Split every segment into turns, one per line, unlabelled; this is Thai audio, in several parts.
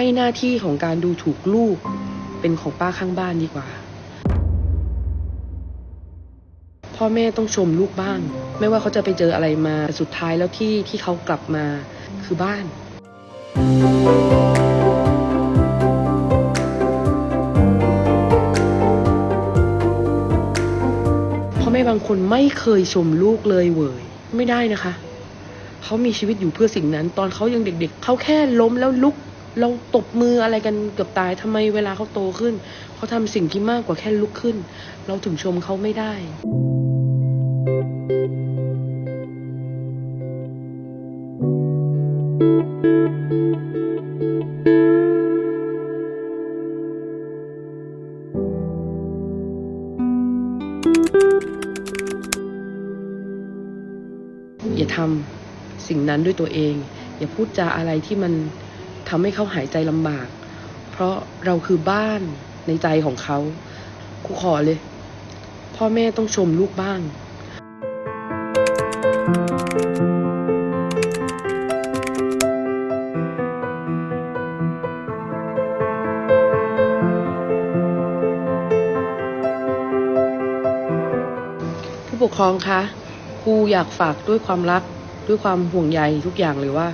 ให้หน้าที่ของการดูถูกลูก เป็นของป้าข้างบ้านดีกว่า พ่อแม่ต้องชมลูกบ้าง ไม่ว่าเขาจะไปเจออะไรมาแต่สุดท้ายแล้วที่ที่เขากลับมาคือบ้านพ่อแม่บางคนไม่เคยชมลูกเลยเวยไม่ได้นะคะเขามีชีวิตอยู่เพื่อสิ่งนั้น ตอนเขายังเด็ก ๆ เขาแค่ล้มแล้วลุก เราตบมืออะไรกันเกือบตายทำไมเวลาเขาโตขึ้น เขาทำสิ่งที่มากกว่าแค่ลุกขึ้น เราถึงชมเขาไม่ได้อย่าทำสิ่งนั้นด้วยตัวเอง อย่าพูดจาอะไรที่มัน ทำให้เขาหายใจลำบาก เพราะเราคือบ้านในใจของเขาครูขอเลย พ่อแม่ต้องชมลูกบ้างผู้ปกครองคะครูอยากฝากด้วยความรัก ด้วยความห่วงใยทุกอย่างเลยว่า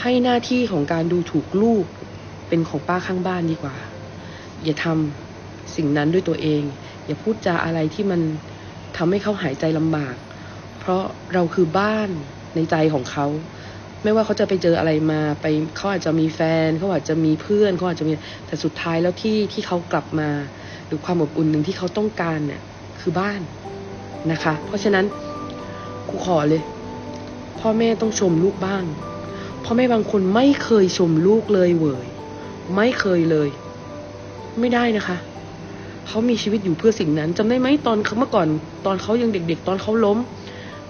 ให้หน้าที่ของการดูถูกลูก เป็นของป้าข้างบ้านดีกว่า อย่าทำสิ่งนั้นด้วยตัวเอง อย่าพูดจาอะไรที่มันทำให้เขาหายใจลำบาก เพราะเราคือบ้านในใจของเขา ไม่ว่าเขาจะไปเจออะไรมาไปเขาอาจจะมีแฟนเขาอาจจะมีเพื่อนเขาอาจจะมีแต่สุดท้ายแล้วที่ที่เขากลับมา หรือความอบอุ่นหนึ่งที่เขาต้องการเนี่ยคือบ้านนะคะ เพราะฉะนั้นครูขอเลย พ่อแม่ต้องชมลูกบ้าง พ่อแม่บางคนไม่เคยชมลูกเลยเวยไม่เคยเลย ไม่ได้นะคะเขามีชีวิตอยู่เพื่อสิ่งนั้นจำได้ไหมตอนเขาเมื่อก่อน ตอนเขายังเด็ก ๆ ตอนเขาล้ม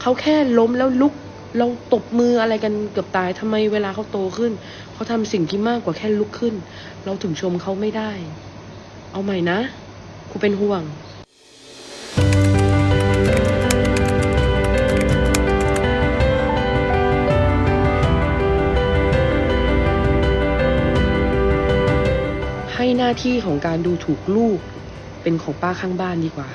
เขาแค่ล้มแล้วลุก เราตบมืออะไรกันเกือบตายทำไมเวลาเขาโตขึ้นเขาทำสิ่งที่มากกว่าแค่ลุกขึ้น เราถึงชมเขาไม่ได้ เอาใหม่นะครูเป็นห่วง น้าที่ของการดูถูกลูก เป็นของป้าข้างบ้านดีกว่า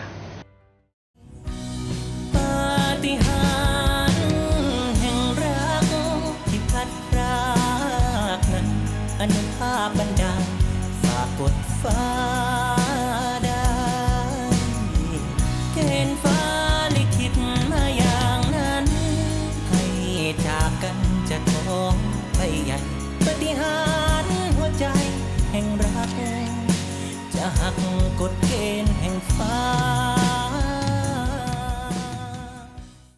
อนุภาพบันดาลฝากกดฟ้าได้เกณฑ์ฟ้าลิขิตมาอย่างนั้น ให้จากกันจะท้องไปใหญ่ปฏิหาร จะหักกฎเกณฑ์แห่งฟ้า